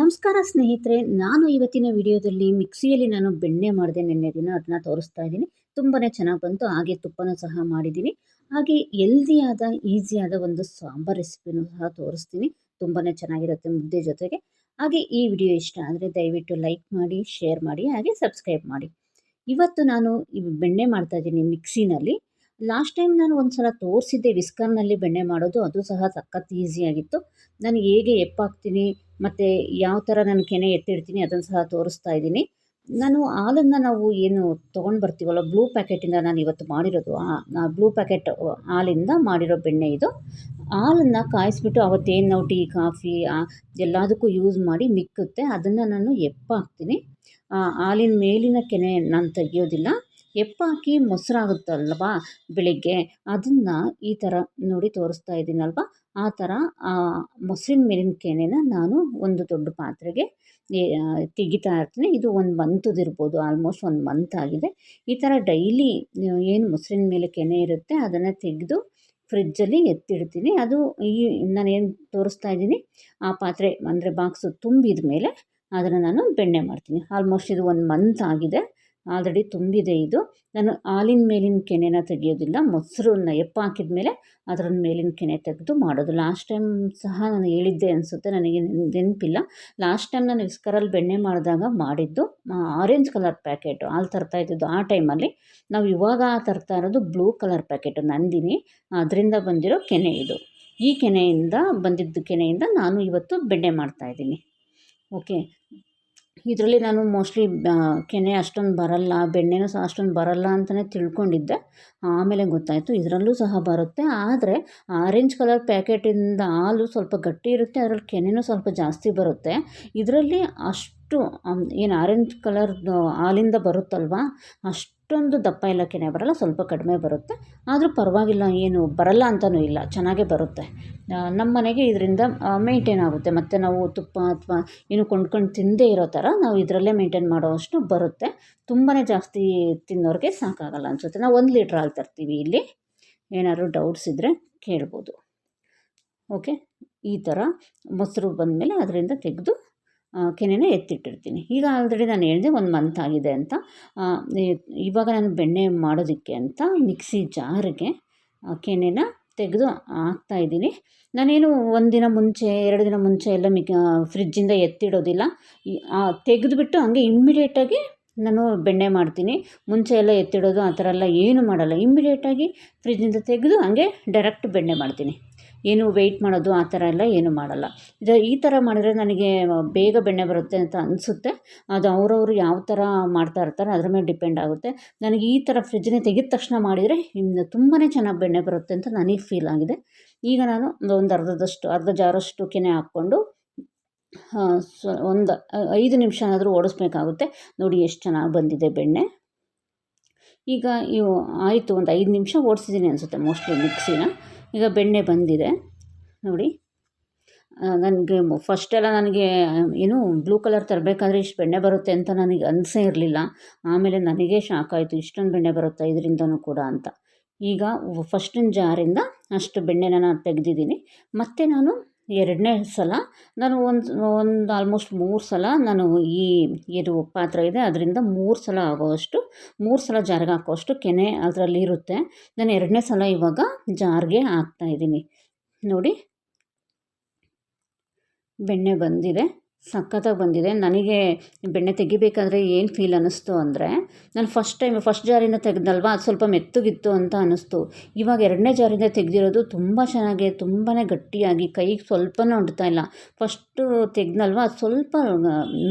ನಮಸ್ಕಾರ ಸ್ನೇಹಿತರೆ, ನಾನು ಇವತ್ತಿನ ವಿಡಿಯೋದಲ್ಲಿ ಮಿಕ್ಸಿಯಲ್ಲಿ ನಾನು ಬೆಣ್ಣೆ ಮಾಡಿದೆ ನಿನ್ನೆ ದಿನ, ಅದನ್ನ ತೋರಿಸ್ತಾ ಇದ್ದೀನಿ. ತುಂಬಾ ಚೆನ್ನಾಗಿ ಬಂತು, ಹಾಗೆ ತುಪ್ಪನೂ ಸಹ ಮಾಡಿದ್ದೀನಿ. ಹಾಗೆ ಎಲ್ದಿಯಾದ ಈಸಿಯಾದ ಒಂದು ಸಾಂಬಾರ್ ರೆಸಿಪಿನೂ ಸಹ ತೋರಿಸ್ತೀನಿ. ತುಂಬಾ ಚೆನ್ನಾಗಿರುತ್ತೆ ಮುದ್ದೆ ಜೊತೆಗೆ. ಹಾಗೆ ಈ ವಿಡಿಯೋ ಇಷ್ಟ ಆದರೆ ದಯವಿಟ್ಟು ಲೈಕ್ ಮಾಡಿ, ಶೇರ್ ಮಾಡಿ, ಹಾಗೆ ಸಬ್ಸ್ಕ್ರೈಬ್ ಮಾಡಿ. ಇವತ್ತು ನಾನು ಈ ಬೆಣ್ಣೆ ಮಾಡ್ತಾ ಇದ್ದೀನಿ ಮಿಕ್ಸಿನಲ್ಲಿ. ಲಾಸ್ಟ್ ಟೈಮ್ ನಾನು ಒಂದು ಸಲ ತೋರಿಸಿದ್ದೆ ವಿಸ್ಕರ್ನಲ್ಲಿ ಬೆಣ್ಣೆ ಮಾಡೋದು, ಅದು ಸಹ ಸಖತ್ ಈಸಿಯಾಗಿತ್ತು ನಾನು ಹೇಗೆ ಎಪ್ಪಾಕ್ತೀನಿ, ಮತ್ತು ಯಾವ ಥರ ನಾನು ಕೆನೆ ಎತ್ತಿಡ್ತೀನಿ ಅದನ್ನು ಸಹ ತೋರಿಸ್ತಾ ಇದ್ದೀನಿ. ನಾನು ಹಾಲನ್ನು ನಾವು ಏನು ತೊಗೊಂಡು ಬರ್ತೀವಲ್ಲ ಬ್ಲೂ ಪ್ಯಾಕೆಟಿಂದ ನಾನು ಇವತ್ತು ಮಾಡಿರೋದು, ಆ ಬ್ಲೂ ಪ್ಯಾಕೆಟ್ ಹಾಲಿಂದ ಮಾಡಿರೋ ಬೆಣ್ಣೆ ಇದು. ಹಾಲನ್ನು ಕಾಯಿಸ್ಬಿಟ್ಟು ಅವತ್ತೇನು ನಾವು ಟೀ, ಕಾಫಿ ಎಲ್ಲದಕ್ಕೂ ಯೂಸ್ ಮಾಡಿ ಮಿಕ್ಕುತ್ತೆ, ಅದನ್ನು ನಾನು ಎಪ್ಪಾಕ್ತೀನಿ. ಹಾಲಿನ ಮೇಲಿನ ಕೆನೆ ನಾನು ತೆಗಿಯೋದಿಲ್ಲ. ಎಪ್ಪಾಕಿ ಮೊಸರಾಗುತ್ತಲ್ವಾ ಬೆಳಿಗ್ಗೆ? ಅದನ್ನು ಈ ಥರ ನೋಡಿ ತೋರಿಸ್ತಾ ಇದ್ದೀನಲ್ವ ಆ ಥರ ಮೊಸರಿನ ಮೇಲಿನ ಕೆನೆನ ನಾನು ಒಂದು ದೊಡ್ಡ ಪಾತ್ರೆಗೆ ತೆಗಿತಾ ಇರ್ತೀನಿ. ಇದು ಒಂದು ಮಂತದಿರ್ಬೋದು ಆಲ್ಮೋಸ್ಟ್ ಒಂದು ಮಂತ್ ಆಗಿದೆ. ಈ ಥರ ಡೈಲಿ ಏನು ಮೊಸರಿನ ಮೇಲೆ ಕೆನೆ ಇರುತ್ತೆ, ಅದನ್ನು ತೆಗೆದು ಫ್ರಿಜ್ಜಲ್ಲಿ ಎತ್ತಿಡ್ತೀನಿ. ಅದು ಈ ನಾನೇನು ತೋರಿಸ್ತಾ ಇದ್ದೀನಿ ಆ ಪಾತ್ರೆ ಅಂದರೆ ಬಾಕ್ಸು ತುಂಬಿದ ಮೇಲೆ ಅದನ್ನು ನಾನು ಬೆಣ್ಣೆ ಮಾಡ್ತೀನಿ. ಆಲ್ಮೋಸ್ಟ್ ಇದು ಒಂದು ಮಂತ್ ಆಗಿದೆ. ಆಲ್ರೆಡಿ ತುಂಬಿದೆ ಇದು. ನಾನು ಹಾಲಿನ ಮೇಲಿನ ಕೆನೆನ ತೆಗೆಯೋದಿಲ್ಲ, ಮೊಸರನ್ನ ಎಪ್ಪ ಹಾಕಿದ ಮೇಲೆ ಅದರ ಮೇಲಿನ ಕೆನೆ ತೆಗೆದು ಮಾಡೋದು. ಲಾಸ್ಟ್ ಟೈಮ್ ಸಹ ನಾನು ಹೇಳಿದ್ದೆ ಅನಿಸುತ್ತೆ, ನನಗೆ ನೆನಪಿಲ್ಲ. ಲಾಸ್ಟ್ ಟೈಮ್ ನಾನು ವಿಸ್ಕರಲ್ಲಿ ಬೆಣ್ಣೆ ಮಾಡಿದಾಗ ಮಾಡಿದ್ದು ಆರೆಂಜ್ ಕಲರ್ ಪ್ಯಾಕೆಟು ಹಾಲು ತರ್ತಾ ಇದ್ದಿದ್ದು ಆ ಟೈಮಲ್ಲಿ. ನಾವು ಇವಾಗ ತರ್ತಾ ಇರೋದು ಬ್ಲೂ ಕಲರ್ ಪ್ಯಾಕೆಟು ನಂದಿನಿ. ಅದರಿಂದ ಬಂದಿರೋ ಕೆನೆ ಇದು. ಈ ಕೆನೆಯಿಂದ, ಬಂದಿದ್ದ ಕೆನೆಯಿಂದ ನಾನು ಇವತ್ತು ಬೆಣ್ಣೆ ಮಾಡ್ತಾಯಿದ್ದೀನಿ ಓಕೆ ಇದರಲ್ಲಿ ನಾನು ಮೋಸ್ಟ್ಲಿ ಕೆನೆ ಅಷ್ಟೊಂದು ಬರಲ್ಲ, ಬೆಣ್ಣೆನೂ ಸಹ ಅಷ್ಟೊಂದು ಬರಲ್ಲ ಅಂತಲೇ ತಿಳ್ಕೊಂಡಿದ್ದೆ. ಆಮೇಲೆ ಗೊತ್ತಾಯಿತು, ಇದರಲ್ಲೂ ಸಹ ಬರುತ್ತೆ. ಆದರೆ ಆರೆಂಜ್ ಕಲರ್ ಪ್ಯಾಕೆಟಿಂದ ಹಾಲು ಸ್ವಲ್ಪ ಗಟ್ಟಿ ಇರುತ್ತೆ, ಅದರಲ್ಲಿ ಕೆನೆನೂ ಸ್ವಲ್ಪ ಜಾಸ್ತಿ ಬರುತ್ತೆ. ಇದರಲ್ಲಿ ಅಷ್ಟು ಏನು ಆರೆಂಜ್ ಕಲರ್ದು ಹಾಲಿಂದ ಬರುತ್ತಲ್ವ? ಅಷ್ಟು ಅಷ್ಟೊಂದು ದಪ್ಪ ಎಲ್ಲ ಕೆನೆ ಬರಲ್ಲ, ಸ್ವಲ್ಪ ಕಡಿಮೆ ಬರುತ್ತೆ. ಆದರೂ ಪರವಾಗಿಲ್ಲ, ಏನು ಬರಲ್ಲ ಅಂತಲೂ ಇಲ್ಲ, ಚೆನ್ನಾಗೇ ಬರುತ್ತೆ. ನಮ್ಮ ಮನೆಗೆ ಇದರಿಂದ ಮೇಂಟೈನ್ ಆಗುತ್ತೆ. ಮತ್ತು ನಾವು ತುಪ್ಪ ಅಥವಾ ಏನು ಕೊಂಡ್ಕೊಂಡು ತಿಂದೇ ಇರೋ ಥರ ನಾವು ಇದರಲ್ಲೇ ಮೇಂಟೈನ್ ಮಾಡೋವಷ್ಟು ಬರುತ್ತೆ. ತುಂಬಾ ಜಾಸ್ತಿ ತಿನ್ನೋರಿಗೆ ಸಾಕಾಗಲ್ಲ ಅನಿಸುತ್ತೆ. ನಾವು ಒಂದು ಲೀಟ್ರ್ ಹಾಲು ತರ್ತೀವಿ ಇಲ್ಲಿ. ಏನಾದರೂ ಡೌಟ್ಸ್ ಇದ್ದರೆ ಕೇಳ್ಬೋದು. ಓಕೆ ಈ ಥರ ಮೊಸರು ಬಂದಮೇಲೆ ಅದರಿಂದ ತೆಗೆದು ಕೆನೆನ ಎತ್ತಿಟ್ಟಿರ್ತೀನಿ. ಈಗ ಆಲ್ರೆಡಿ ನಾನು ಹೇಳಿದೆ ಒಂದು ಮಂತ್ ಆಗಿದೆ ಅಂತ. ಇವಾಗ ನಾನು ಬೆಣ್ಣೆ ಮಾಡೋದಕ್ಕೆ ಅಂತ ಮಿಕ್ಸಿ ಜಾರಿಗೆ ಕೆನೆನ ತೆಗೆದು ಹಾಕ್ತಾಯಿದ್ದೀನಿ ನಾನೇನು ಒಂದು ದಿನ ಮುಂಚೆ, ಎರಡು ದಿನ ಮುಂಚೆ ಎಲ್ಲ ಮಿಕ್ ಫ್ರಿಜ್ಜಿಂದ ಎತ್ತಿಡೋದಿಲ್ಲ. ತೆಗೆದುಬಿಟ್ಟು ಹಂಗೆ ಇಮ್ಮಿಡಿಯೇಟಾಗಿ ನಾನು ಬೆಣ್ಣೆ ಮಾಡ್ತೀನಿ. ಮುಂಚೆ ಎಲ್ಲ ಎತ್ತಿಡೋದು ಆ ಥರ ಎಲ್ಲ ಏನು ಮಾಡಲ್ಲ. ಇಮ್ಮಿಡಿಯೇಟಾಗಿ ಫ್ರಿಜ್ಜಿಂದ ತೆಗೆದು ಹಂಗೆ ಡೈರೆಕ್ಟ್ ಬೆಣ್ಣೆ ಮಾಡ್ತೀನಿ. ಏನು ವೆಯ್ಟ್ ಮಾಡೋದು ಆ ಥರ ಎಲ್ಲ ಏನು ಮಾಡಲ್ಲ. ಇದು ಈ ಥರ ಮಾಡಿದ್ರೆ ನನಗೆ ಬೇಗ ಬೆಣ್ಣೆ ಬರುತ್ತೆ ಅಂತ ಅನಿಸುತ್ತೆ. ಅದು ಅವರವರು ಯಾವ ಥರ ಮಾಡ್ತಾ ಇರ್ತಾರೆ ಅದ್ರ ಮೇಲೆ ಡಿಪೆಂಡ್ ಆಗುತ್ತೆ. ನನಗೆ ಈ ಥರ ಫ್ರಿಜ್ಜನ್ನೇ ತೆಗೆದ ತಕ್ಷಣ ಮಾಡಿದರೆ ಇನ್ನು ತುಂಬಾ ಚೆನ್ನಾಗಿ ಬೆಣ್ಣೆ ಬರುತ್ತೆ ಅಂತ ನನಗೆ ಫೀಲ್ ಆಗಿದೆ. ಈಗ ನಾನು ಒಂದು ಅರ್ಧದಷ್ಟು, ಅರ್ಧ ಜಾರಷ್ಟು ಕೆನೆ ಹಾಕ್ಕೊಂಡು ಒಂದು, ಐದು ನಿಮಿಷ ಆದರೂ ಓಡಿಸ್ಬೇಕಾಗುತ್ತೆ. ನೋಡಿ ಎಷ್ಟು ಚೆನ್ನಾಗಿ ಬಂದಿದೆ ಬೆಣ್ಣೆ. ಈಗ ಇವು ಆಯಿತು, ಒಂದು ಐದು ನಿಮಿಷ ಓಡಿಸಿದ್ದೀನಿ ಅನಿಸುತ್ತೆ ಮೋಸ್ಟ್ಲಿ ಮಿಕ್ಸಿನ. ಈಗ ಬೆಣ್ಣೆ ಬಂದಿದೆ. ನೋಡಿ. ನನಗೆ ಫಸ್ಟೆಲ್ಲ ನನಗೆ ಏನು ಬ್ಲೂ ಕಲರ್ ತರಬೇಕಾದ್ರೆ ಇಷ್ಟು ಬೆಣ್ಣೆ ಬರುತ್ತೆ ಅಂತ ನನಗೆ ಅನಿಸೇ ಇರಲಿಲ್ಲ. ಆಮೇಲೆ ನನಗೆ ಶಾಕ್ ಆಯಿತು, ಇಷ್ಟೊಂದು ಬೆಣ್ಣೆ ಬರುತ್ತೆ ಇದರಿಂದನೂ ಕೂಡ ಅಂತ. ಈಗ ಫಸ್ಟಿನ ಜಾರಿಂದ ಅಷ್ಟು ಬೆಣ್ಣೆನ ನಾನು ತೆಗೆದಿದ್ದೀನಿ. ಮತ್ತು ನಾನು ಎರಡನೇ ಸಲ ನಾನು ಒಂದು ಒಂದು ಆಲ್ಮೋಸ್ಟ್ ಮೂರು ಸಲ ನಾನು ಈ, ಇದು ಪಾತ್ರೆ ಇದೆ. ಅದರಿಂದ ಮೂರು ಸಲ ಆಗೋವಷ್ಟು, ಮೂರು ಸಲ ಜಾರಿಗೆ ಹಾಕೋವಷ್ಟು ಕೆನೆ ಅದರಲ್ಲಿ ಇರುತ್ತೆ. ನಾನು ಎರಡನೇ ಸಲ ಇವಾಗ ಜಾರಿಗೆ ಹಾಕ್ತಾಯಿದ್ದೀನಿ ನೋಡಿ, ಬೆಣ್ಣೆ ಬಂದಿದೆ. ಸಖತ್ತಾಗಿ ಬಂದಿದೆ. ನನಗೆ ಬೆಣ್ಣೆ ತೆಗಿಬೇಕಾದ್ರೆ ಏನು ಫೀಲ್ ಅನ್ನಿಸ್ತು ಅಂದರೆ, ನಾನು ಫಸ್ಟ್ ಟೈಮ್ ಫಸ್ಟ್ ಜಾರಿಂದ ತೆಗೆದಲ್ವ ಅದು ಸ್ವಲ್ಪ ಮೆತ್ತಗಿತ್ತು ಅಂತ ಅನ್ನಿಸ್ತು. ಇವಾಗ ಎರಡನೇ ಜಾರಿಂದ ತೆಗೆದಿರೋದು ತುಂಬ ಚೆನ್ನಾಗಿ ತುಂಬಾ ಗಟ್ಟಿಯಾಗಿ ಕೈಗೆ ಸ್ವಲ್ಪನೂ ಅಂಟ್ತಾ ಇಲ್ಲ. ಫಸ್ಟು ತೆಗೆದ್ನಲ್ವ? ಅದು ಸ್ವಲ್ಪ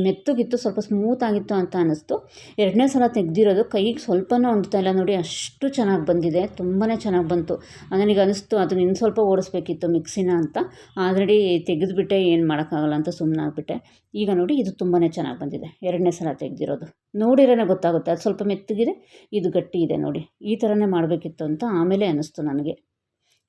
ಮೆತ್ತಗಿತ್ತು, ಸ್ವಲ್ಪ ಸ್ಮೂತ್ ಆಗಿತ್ತು ಅಂತ ಅನ್ನಿಸ್ತು. ಎರಡನೇ ಸಲ ತೆಗೆದಿರೋದು ಕೈಗೆ ಸ್ವಲ್ಪನೂ ಅಂಟ್ತಾ ಇಲ್ಲ ನೋಡಿ, ಅಷ್ಟು ಚೆನ್ನಾಗಿ ಬಂದಿದೆ ತುಂಬಾ ಚೆನ್ನಾಗಿ ಬಂತು. ನನಗೆ ಅನ್ನಿಸ್ತು ಅದನ್ನ ಇನ್ನು ಸ್ವಲ್ಪ ಓಡಿಸ್ಬೇಕಿತ್ತು ಮಿಕ್ಸಿನ ಅಂತ. ಆಲ್ರೆಡಿ ತೆಗೆದುಬಿಟ್ಟೆ, ಏನು ಮಾಡೋಕ್ಕಾಗಲ್ಲ ಅಂತ ಸುಮ್ಮನಾಗ್ಬಿಟ್ಟೆ ಈಗ ನೋಡಿ ಇದು ತುಂಬಾ ಚೆನ್ನಾಗಿ ಬಂದಿದೆ. ಎರಡನೇ ಸಲ ತೆಗೆದಿರೋದು. ನೋಡಿರೇ ಗೊತ್ತಾಗುತ್ತೆ. ಅದು ಸ್ವಲ್ಪ ಮೆತ್ತಗಿದೆ, ಇದು ಗಟ್ಟಿ ಇದೆ ನೋಡಿ. ಈ ಥರನೇ ಮಾಡಬೇಕಿತ್ತು ಅಂತ ಆಮೇಲೆ ಅನ್ನಿಸ್ತು ನನಗೆ.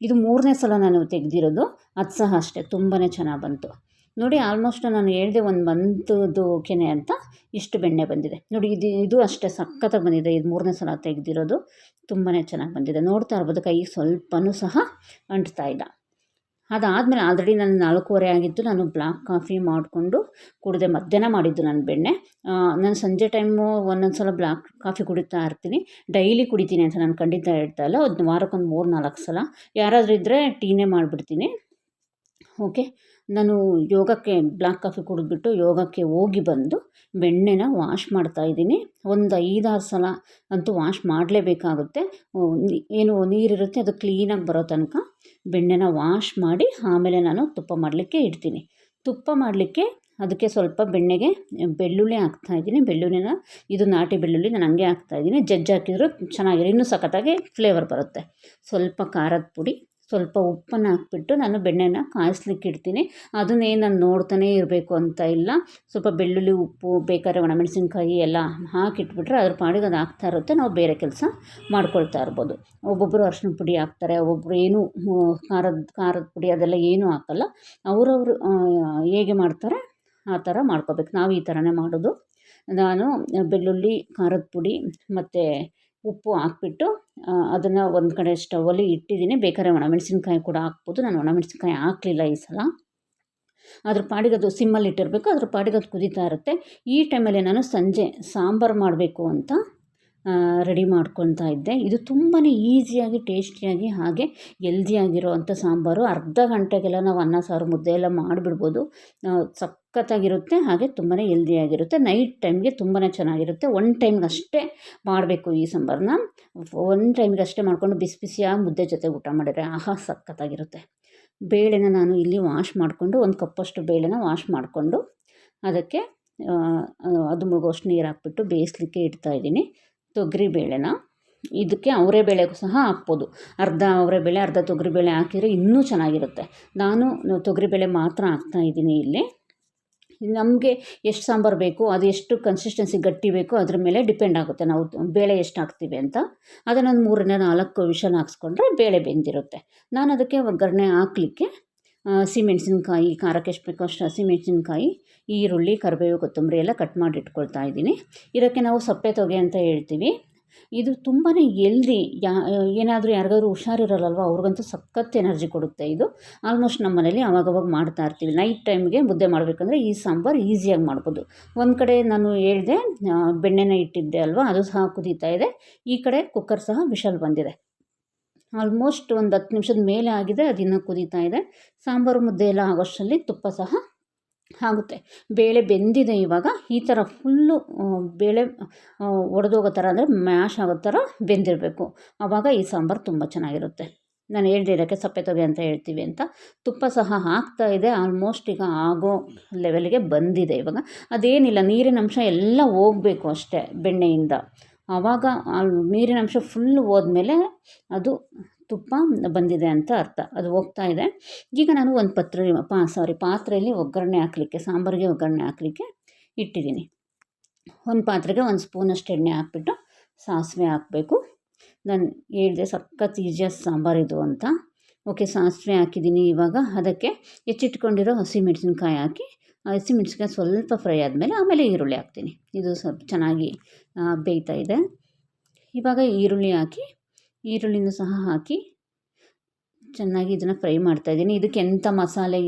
ಇದು ಮೂರನೇ ಸಲ ನಾನು ತೆಗೆದಿರೋದು, ಅದು ಸಹ ಅಷ್ಟೇ ತುಂಬಾ ಚೆನ್ನಾಗಿ ಬಂತು. ನೋಡಿ ಆಲ್ಮೋಸ್ಟ್ ನಾನು ಹೇಳಿದೆ ಒಂದು ಮಂತದ್ದು ಕೆನೆ ಅಂತ ಇಷ್ಟು ಬೆಣ್ಣೆ ಬಂದಿದೆ. ನೋಡಿ ಇದು ಇದು ಅಷ್ಟೇ ಸಖತ್ತಾಗಿ ಬಂದಿದೆ. ಇದು ಮೂರನೇ ಸಲ ತೆಗೆದಿರೋದು ತುಂಬಾ ಚೆನ್ನಾಗಿ ಬಂದಿದೆ. ನೋಡ್ತಾ ಇರ್ಬೋದು, ಕೈ ಸ್ವಲ್ಪನೂ ಸಹ ಅಂಟ್ತಾ ಇಲ್ಲ. ಅದಾದಮೇಲೆ ಆಲ್ರೆಡಿ ನಾನು ನಾಲ್ಕೂವರೆ ಆಗಿತ್ತು ನಾನು ಬ್ಲ್ಯಾಕ್ ಕಾಫಿ ಮಾಡಿಕೊಂಡು ಕುಡಿದೆ ಮಧ್ಯಾಹ್ನ ಮಾಡಿದ್ದು ನಾನು ಬೆಣ್ಣೆ. ನಾನು ಸಂಜೆ ಟೈಮು ಒಂದೊಂದು ಸಲ ಬ್ಲ್ಯಾಕ್ ಕಾಫಿ ಕುಡಿತಾ ಇರ್ತೀನಿ. ಡೈಲಿ ಕುಡಿತೀನಿ ಅಂತ ನಾನು ಖಂಡಿತ ಹೇಳ್ತಾ ಇಲ್ಲ. ಒಂದು ವಾರಕ್ಕೊಂದು ಮೂರು ನಾಲ್ಕು ಸಲ. ಯಾರಾದರೂ ಇದ್ದರೆ ಟೀನೇ ಮಾಡಿಬಿಡ್ತೀನಿ. ಓಕೆ ನಾನು ಯೋಗಕ್ಕೆ ಬ್ಲ್ಯಾಕ್ ಕಾಫಿ ಕುಡಿದ್ಬಿಟ್ಟು ಯೋಗಕ್ಕೆ ಹೋಗಿ ಬಂದು ಬೆಣ್ಣೆನ ವಾಶ್ ಮಾಡ್ತಾ ಇದ್ದೀನಿ. ಒಂದು ಐದಾರು ಸಲ ಅಂತೂ ವಾಶ್ ಮಾಡಲೇಬೇಕಾಗುತ್ತೆ. ಏನು ನೀರಿರುತ್ತೆ ಅದು ಕ್ಲೀನಾಗಿ ಬರೋ ತನಕ. ಬೆಣ್ಣೆನ ವಾಶ್ ಮಾಡಿ ಆಮೇಲೆ ನಾನು ತುಪ್ಪ ಮಾಡಲಿಕ್ಕೆ ಇಡ್ತೀನಿ. ತುಪ್ಪ ಮಾಡಲಿಕ್ಕೆ ಅದಕ್ಕೆ ಸ್ವಲ್ಪ ಬೆಣ್ಣೆಗೆ ಬೆಳ್ಳುಳ್ಳಿ ಹಾಕ್ತಾ ಇದ್ದೀನಿ. ಬೆಳ್ಳುಳ್ಳಿನ, ಇದು ನಾಟಿ ಬೆಳ್ಳುಳ್ಳಿ ನಾನು ಹಂಗೆ ಹಾಕ್ತಾಯಿದ್ದೀನಿ ಜಜ್ಜಿ ಹಾಕಿದ್ರು ಚೆನ್ನಾಗಿರೋ, ಇನ್ನೂ ಸಖತ್ತಾಗಿ ಫ್ಲೇವರ್ ಬರುತ್ತೆ. ಸ್ವಲ್ಪ ಖಾರದ ಪುಡಿ ಸ್ವಲ್ಪ ಉಪ್ಪನ್ನು ಹಾಕ್ಬಿಟ್ಟು ನಾನು ಬೆಣ್ಣೆನ ಕಾಯಿಸ್ಲಿಕ್ಕೆ ಇಡ್ತೀನಿ. ಅದನ್ನೇ ನಾನು ನೋಡ್ತಾನೇ ಇರಬೇಕು ಅಂತ ಇಲ್ಲ. ಸ್ವಲ್ಪ ಬೆಳ್ಳುಳ್ಳಿ, ಉಪ್ಪು, ಬೇಕಾದ್ರೆ ಒಣಮೆಣಸಿನ್ಕಾಯಿ ಎಲ್ಲ ಹಾಕಿಟ್ಬಿಟ್ರೆ ಅದ್ರ ಪಾಡಿಗೆ ಅದು ಆಗ್ತಾ ಇರುತ್ತೆ. ನಾವು ಬೇರೆ ಕೆಲಸ ಮಾಡ್ಕೊಳ್ತಾ ಇರ್ಬೋದು. ಒಬ್ಬೊಬ್ಬರು ಅರ್ಶಿನ ಪುಡಿ ಹಾಕ್ತಾರೆ ಒಬ್ಬೊಬ್ಬರು ಏನು ಖಾರದ ಖಾರದ ಪುಡಿ ಅದೆಲ್ಲ ಏನೂ ಹಾಕಲ್ಲ. ಅವರವರು ಹೇಗೆ ಮಾಡ್ತಾರೆ ಆ ಥರ ಮಾಡ್ಕೋಬೇಕು. ನಾವು ಈ ಥರನೇ ಮಾಡೋದು. ನಾನು ಬೆಳ್ಳುಳ್ಳಿ, ಖಾರದ ಪುಡಿ ಮತ್ತು ಉಪ್ಪು ಹಾಕ್ಬಿಟ್ಟು ಅದನ್ನು ಒಂದು ಕಡೆ ಸ್ಟವಲ್ಲಿ ಇಟ್ಟಿದ್ದೀನಿ. ಬೇಕಾದ್ರೆ ಒಣಮೆಣಸಿನ್ಕಾಯಿ ಕೂಡ ಹಾಕ್ಬೋದು. ನಾನು ಒಣಮೆಣಸಿನ್ಕಾಯಿ ಹಾಕಲಿಲ್ಲ ಈ ಸಲ. ಅದ್ರ ಪಾಡಿಗೆ ಅದು ಸಿಮ್ಮಲ್ಲಿ ಇಟ್ಟಿರಬೇಕು. ಅದ್ರ ಪಾಡಿಗೆ ಅದು ಕುದೀತಾ ಇರುತ್ತೆ. ಈ ಟೈಮಲ್ಲಿ ನಾನು ಸಂಜೆ ಸಾಂಬಾರು ಮಾಡಬೇಕು ಅಂತ ರೆಡಿ ಮಾಡ್ಕೊತಾ ಇದ್ದೆ. ಇದು ತುಂಬಾ ಈಸಿಯಾಗಿ, ಟೇಸ್ಟಿಯಾಗಿ ಹಾಗೆ ಎಲ್ದಿಯಾಗಿರೋ ಅಂಥ ಸಾಂಬಾರು. ಅರ್ಧ ಗಂಟೆಗೆಲ್ಲ ನಾವು ಅನ್ನ, ಸಾರು, ಮುದ್ದೆ ಎಲ್ಲ ಮಾಡಿಬಿಡ್ಬೋದು. ಸಖತ್ತಾಗಿರುತ್ತೆ, ಹಾಗೆ ತುಂಬಾ ಎಲ್ದಿಯಾಗಿರುತ್ತೆ ನೈಟ್ ಟೈಮ್ಗೆ ತುಂಬಾ ಚೆನ್ನಾಗಿರುತ್ತೆ. ಒನ್ ಟೈಮ್ಗೆ ಅಷ್ಟೇ ಮಾಡಬೇಕು ಈ ಸಾಂಬಾರನ್ನ. ಒನ್ ಟೈಮ್ಗೆ ಅಷ್ಟೇ ಮಾಡಿಕೊಂಡು ಬಿಸಿ ಬಿಸಿಯಾಗಿ ಮುದ್ದೆ ಜೊತೆ ಊಟ ಮಾಡಿದರೆ ಆಹಾ, ಸಖತ್ತಾಗಿರುತ್ತೆ. ಬೇಳೆನ ನಾನು ಇಲ್ಲಿ ವಾಶ್ ಮಾಡಿಕೊಂಡು, ಒಂದು ಕಪ್ಪಷ್ಟು ಬೇಳೆನ ವಾಶ್ ಮಾಡಿಕೊಂಡು, ಅದಕ್ಕೆ ಅದು ಮುಳುಗೋಷ್ಟು ನೀರು ಹಾಕ್ಬಿಟ್ಟು ಬೇಯಿಸ್ಲಿಕ್ಕೆ ಇಡ್ತಾಯಿದ್ದೀನಿ ತೊಗರಿಬೇಳೆನ ಇದಕ್ಕೆ ಅವರೆಬೇಳೆಗೂ ಸಹ ಹಾಕ್ಬೋದು. ಅರ್ಧ ಅವರೆಬೇಳೆ ಅರ್ಧ ತೊಗರಿಬೇಳೆ ಹಾಕಿದರೆ ಇನ್ನೂ ಚೆನ್ನಾಗಿರುತ್ತೆ. ನಾನು ತೊಗರಿಬೇಳೆ ಮಾತ್ರ ಹಾಕ್ತಾಯಿದ್ದೀನಿ ಇಲ್ಲಿ. ನಮಗೆ ಎಷ್ಟು ಸಾಂಬಾರು ಬೇಕು, ಅದು ಎಷ್ಟು ಕನ್ಸಿಸ್ಟೆನ್ಸಿ ಗಟ್ಟಿ ಬೇಕು, ಅದ್ರ ಮೇಲೆ ಡಿಪೆಂಡ್ ಆಗುತ್ತೆ. ನಾವು ಬೇಳೆ ಎಷ್ಟು ಹಾಕ್ತೀವಿ ಅಂತ. ಅದನ್ನೊಂದು ಮೂರನೇ ನಾಲ್ಕು ವಿಷಲ್ ಹಾಕ್ಸ್ಕೊಂಡ್ರೆ ಬೇಳೆ ಬೆಂದಿರುತ್ತೆ. ನಾನು ಅದಕ್ಕೆ ಒಗ್ಗರಣೆ ಹಾಕ್ಲಿಕ್ಕೆ ಹಸಿಮೆಣ್ಸಿನ್ಕಾಯಿ ಖಾರಕ್ಕೆ ಎಷ್ಟು ಬೇಕೋ ಹಸಿಮೆಣ್ಸಿನ್ಕಾಯಿ ಈರುಳ್ಳಿ, ಕರಿಬೇವು, ಕೊತ್ತಂಬರಿ ಎಲ್ಲ ಕಟ್ ಮಾಡಿ ಇಟ್ಕೊಳ್ತಾ ಇದ್ದೀನಿ. ಇದಕ್ಕೆ ನಾವು ಸಪ್ಪೆ ತೊಗೆ ಅಂತ ಹೇಳ್ತೀವಿ. ಇದು ತುಂಬಾ ಎಲ್ದಿ ಯಾ, ಏನಾದರೂ ಯಾರಿಗಾದ್ರೂ ಹುಷಾರಿರಲ್ಲಲ್ವ ಅವ್ರಿಗಂತೂ ಸಖತ್ ಎನರ್ಜಿ ಕೊಡುತ್ತೆ ಇದು. ಆಲ್ಮೋಸ್ಟ್ ನಮ್ಮ ಮನೇಲಿ ಅವಾಗವಾಗ ಮಾಡ್ತಾ ಇರ್ತೀವಿ. ನೈಟ್ ಟೈಮ್ಗೆ ಮುದ್ದೆ ಮಾಡಬೇಕಂದ್ರೆ ಈ ಸಾಂಬಾರು ಈಸಿಯಾಗಿ ಮಾಡ್ಬೋದು. ಒಂದು ಕಡೆ ನಾನು ಹೇಳಿದೆ ಬೆಣ್ಣೆನ ಇಟ್ಟಿದ್ದೆ ಅಲ್ವಾ? ಅದು ಸಹ ಕುದೀತಾ ಇದೆ. ಈ ಕಡೆ ಕುಕ್ಕರ್ ಸಹ ವಿಷಲ್ ಬಂದಿದೆ. ಆಲ್ಮೋಸ್ಟ್ ಒಂದು ಹತ್ತು ನಿಮಿಷದ ಮೇಲೆ ಆಗಿದೆ, ಅದು ಕುದೀತಾ ಇದೆ. ಸಾಂಬಾರು ಮುದ್ದೆ ಎಲ್ಲ ಆಗೋಷ್ಟರಲ್ಲಿ ತುಪ್ಪ ಸಹ ಆಗುತ್ತೆ. ಬೇಳೆ ಬೆಂದಿದೆ ಇವಾಗ, ಈ ಥರ ಫುಲ್ಲು ಬೇಳೆ ಒಡೆದೋಗೋ ಥರ ಅಂದರೆ ಮ್ಯಾಶ್ ಆಗೋ ಥರ ಬೆಂದಿರಬೇಕು. ಆವಾಗ ಈ ಸಾಂಬಾರು ತುಂಬ ಚೆನ್ನಾಗಿರುತ್ತೆ. ನಾನು ಹೇಳಿರೋಕೆ ಸಪ್ಪೆ ತೊಗೆ ಅಂತ ಹೇಳ್ತೀವಿ ಅಂತ. ತುಪ್ಪ ಸಹ ಹಾಕ್ತಾ ಇದೆ ಆಲ್ಮೋಸ್ಟ್ ಈಗ ಆಗೋ ಲೆವೆಲ್ಗೆ ಬಂದಿದೆ ಇವಾಗ. ಅದೇನಿಲ್ಲ, ನೀರಿನ ಅಂಶ ಎಲ್ಲ ಹೋಗಬೇಕು ಅಷ್ಟೇ ಬೆಣ್ಣೆಯಿಂದ. ಆವಾಗ ನೀರಿನ ಅಂಶ ಫುಲ್ ಹೋದ್ಮೇಲೆ ಅದು ತುಪ್ಪ ಬಂದಿದೆ ಅಂತ ಅರ್ಥ. ಅದು ಹೋಗ್ತಾ ಇದೆ. ಈಗ ನಾನು ಒಂದು ಪತ್ರೆ, ಪಾ ಸಾರಿ ಪಾತ್ರೆಯಲ್ಲಿ ಒಗ್ಗರಣೆ ಹಾಕಲಿಕ್ಕೆ, ಸಾಂಬಾರಿಗೆ ಒಗ್ಗರಣೆ ಹಾಕಲಿಕ್ಕೆ ಇಟ್ಟಿದ್ದೀನಿ. ಒಂದು ಪಾತ್ರೆಗೆ ಒಂದು ಸ್ಪೂನಷ್ಟು ಎಣ್ಣೆ ಹಾಕ್ಬಿಟ್ಟು ಸಾಸಿವೆ ಹಾಕಬೇಕು. ನಾನು ಹೇಳಿದೆ ಸಖತ್ ಈಜಿಯಾಗಿ ಸಾಂಬಾರಿದು ಅಂತ. ಓಕೆ, ಸಾಸಿವೆ ಹಾಕಿದ್ದೀನಿ ಇವಾಗ. ಅದಕ್ಕೆ ಹೆಚ್ಚಿಟ್ಕೊಂಡಿರೋ ಹಸಿಮೆಣಸಿನ್ಕಾಯಿ ಹಾಕಿ ಹಸಿಮೆಣ್ಸಿನ್ಕಾಯಿ ಸ್ವಲ್ಪ ಫ್ರೈ ಆದಮೇಲೆ ಆಮೇಲೆ ಈರುಳ್ಳಿ ಹಾಕ್ತೀನಿ. ಇದು ಸ್ವಲ್ಪ ಚೆನ್ನಾಗಿ ಬೇಯ್ತಾ ಇದೆ. ಇವಾಗ ಈರುಳ್ಳಿ ಹಾಕಿ, ಈರುಳ್ಳಿನೂ ಸಹ ಹಾಕಿ ಚೆನ್ನಾಗಿ ಇದನ್ನು ಫ್ರೈ ಮಾಡ್ತಾಯಿದ್ದೀನಿ ಇದಕ್ಕೆ ಎಂಥ ಮಸಾಲೆ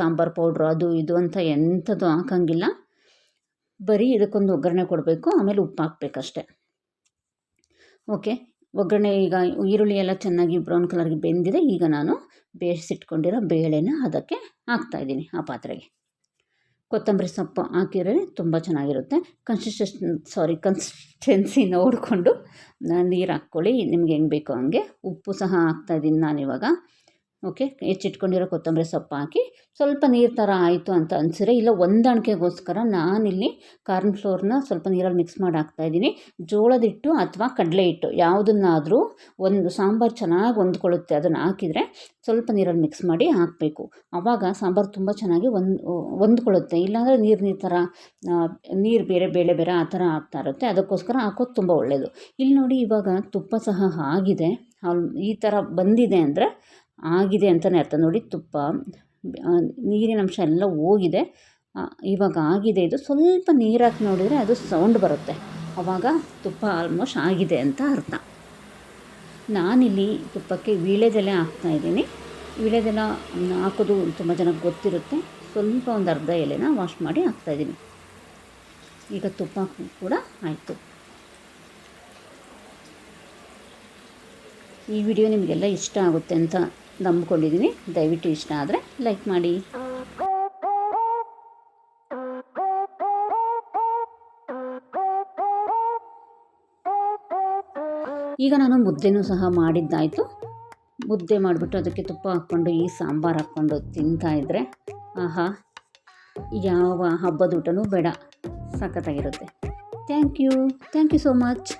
ಸಾಂಬಾರು ಪೌಡ್ರು, ಅದು ಇದು ಅಂತ ಎಂಥದ್ದು ಹಾಕೋಂಗಿಲ್ಲ. ಬರೀ ಇದಕ್ಕೊಂದು ಒಗ್ಗರಣೆ ಕೊಡಬೇಕು, ಆಮೇಲೆ ಉಪ್ಪು ಹಾಕ್ಬೇಕಷ್ಟೆ. ಓಕೆ, ಒಗ್ಗರಣೆ ಈಗ ಈರುಳ್ಳಿ ಎಲ್ಲ ಚೆನ್ನಾಗಿ ಬ್ರೌನ್ ಕಲರ್ಗೆ ಬೆಂದಿದೆ. ಈಗ ನಾನು ಬೇಯಿಸಿಟ್ಕೊಂಡಿರೋ ಬೇಳೆನ ಅದಕ್ಕೆ ಹಾಕ್ತಾಯಿದ್ದೀನಿ ಆ ಪಾತ್ರೆಗೆ. ಕೊತ್ತಂಬರಿ ಸೊಪ್ಪು ಹಾಕಿದ್ರೆ ತುಂಬ ಚೆನ್ನಾಗಿರುತ್ತೆ. ಕನ್ಸಿಸ್ಟೇಷನ್ ಸಾರಿ ಕನ್ಸಿಸ್ಟೆನ್ಸಿ ನೋಡಿಕೊಂಡು ನೀರು ಹಾಕ್ಕೊಳ್ಳಿ. ನಿಮ್ಗೆ ಹೆಂಗೆ ಬೇಕೋ ಹಂಗೆ. ಉಪ್ಪು ಸಹ ಹಾಕ್ತಾಯಿದ್ದೀನಿ ನಾನಿವಾಗ. ಓಕೆ, ಹೆಚ್ಚಿಟ್ಕೊಂಡಿರೋ ಕೊತ್ತಂಬರಿ ಸೊಪ್ಪು ಹಾಕಿ ಸ್ವಲ್ಪ ನೀರು ಥರ ಆಯಿತು ಅಂತ ಅನಿಸಿದ್ರೆ ಇಲ್ಲ ಹೊಂದಾಣಿಕೆಗೋಸ್ಕರ ನಾನಿಲ್ಲಿ ಕಾರ್ನ್ ಫ್ಲೋರ್ನ ಸ್ವಲ್ಪ ನೀರಲ್ಲಿ ಮಿಕ್ಸ್ ಮಾಡಿ ಹಾಕ್ತಾಯಿದ್ದೀನಿ ಜೋಳದ ಹಿಟ್ಟು ಅಥವಾ ಕಡಲೆ ಹಿಟ್ಟು ಯಾವುದನ್ನಾದರೂ ಒಂದು ಸಾಂಬಾರು ಚೆನ್ನಾಗಿ ಹೊಂದ್ಕೊಳ್ಳುತ್ತೆ ಅದನ್ನು ಹಾಕಿದರೆ ಸ್ವಲ್ಪ ನೀರಲ್ಲಿ ಮಿಕ್ಸ್ ಮಾಡಿ ಹಾಕಬೇಕು. ಆವಾಗ ಸಾಂಬಾರು ತುಂಬ ಚೆನ್ನಾಗಿ ಒಂದು ಹೊಂದ್ಕೊಳ್ಳುತ್ತೆ. ಇಲ್ಲಾಂದರೆ ನೀರು ನೀರು ಥರ ನೀರು ಬೇರೆ ಬೇಳೆ ಬೇರೆ ಆ ಥರ ಆಗ್ತಾ ಇರುತ್ತೆ. ಅದಕ್ಕೋಸ್ಕರ ಹಾಕೋದು ತುಂಬ ಒಳ್ಳೆಯದು ಇಲ್ಲಿ ನೋಡಿ ಇವಾಗ ತುಪ್ಪ ಸಹ ಆಗಿದೆ. ಈ ಥರ ಬಂದಿದೆ ಅಂದರೆ ಆಗಿದೆ ಅಂತಲೇ ಅರ್ಥ. ನೋಡಿ, ತುಪ್ಪ ನೀರಿನ ಅಂಶ ಎಲ್ಲ ಹೋಗಿದೆ. ಇವಾಗ ಆಗಿದೆ ಇದು. ಸ್ವಲ್ಪ ನೀರಾಕಿ ನೋಡಿದರೆ ಅದು ಸೌಂಡ್ ಬರುತ್ತೆ. ಆವಾಗ ತುಪ್ಪ ಆಲ್ಮೋಸ್ಟ್ ಆಗಿದೆ ಅಂತ ಅರ್ಥ. ನಾನಿಲ್ಲಿ ತುಪ್ಪಕ್ಕೆ ವೀಳ್ಯದೆಲೆ ಹಾಕ್ತಾಯಿದ್ದೀನಿ ವೀಳ್ಯದೆಲೆ ಹಾಕೋದು ತುಂಬ ಜನಕ್ಕೆ ಗೊತ್ತಿರುತ್ತೆ. ಸ್ವಲ್ಪ ಒಂದು ಅರ್ಧ ಎಲೆನ ವಾಶ್ ಮಾಡಿ ಹಾಕ್ತಾಯಿದ್ದೀನಿ ಈಗ ತುಪ್ಪ ಕೂಡ ಆಯಿತು. ಈ ವಿಡಿಯೋ ನಿಮಗೆಲ್ಲ ಇಷ್ಟ ಆಗುತ್ತೆ ಅಂತ ನಂಬ್ಕೊಂಡಿದ್ದೀನಿ. ದಯವಿಟ್ಟು ಇಷ್ಟ ಆದರೆ ಲೈಕ್ ಮಾಡಿ. ಈಗ ನಾನು ಮುದ್ದೆನೂ ಸಹ ಮಾಡಿದ್ದಾಯಿತು. ಮುದ್ದೆ ಮಾಡಿಬಿಟ್ಟು ಅದಕ್ಕೆ ತುಪ್ಪ ಹಾಕ್ಕೊಂಡು, ಈ ಸಾಂಬಾರು ಹಾಕ್ಕೊಂಡು ತಿಂತಾಯಿದ್ರೆ ಆಹಾ, ಯಾವ ಹಬ್ಬದ ಊಟನೂ ಬೇಡ. ಸಖತ್ತಾಗಿರುತ್ತೆ. Thank you thank you so much